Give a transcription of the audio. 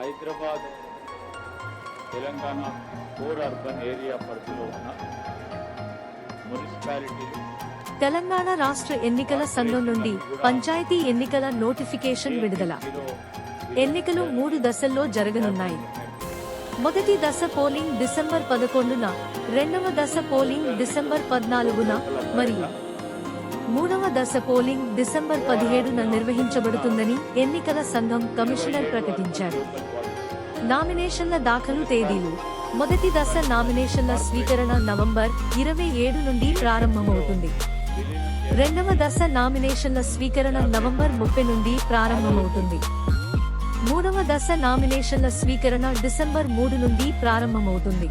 Hyderabad Telangana core urban area పరిధిలో ఉన్న మున్సిపాలిటీలు తెలంగాణ రాష్ట్ర ఎన్నికల సంఘం నుండి పంచాయతీ ఎన్నికల నోటిఫికేషన్ విడుదల. ఎన్నికలు మూడు దశల్లో జరగనున్నాయి. మొదటి దశ పోలింగ్ డిసెంబర్ పదకొండున రెండవ దశ పోలింగ్ డిసెంబర్ పద్నాలుగున మరియు మూడవ దశ పోలింగ్ డిసెంబర్ పదిహేడున నిర్వహించబడుతుందని ఎన్నికల సంఘం కమిషనర్ ప్రకటించారు. నామినేషన్ల దాఖలు తేదీలు. మొదటి దశ నామినేషన్ల స్వీకరణ నవంబర్ ఇరవై ఏడు నుండి ప్రారంభమవుతుంది. రెండవ దశ నామినేషన్ల స్వీకరణ నవంబర్ ముప్పై నుండి ప్రారంభమవుతుంది. మూడవ దశ నామినేషన్ల స్వీకరణ డిసెంబర్ మూడు నుండి ప్రారంభమవుతుంది.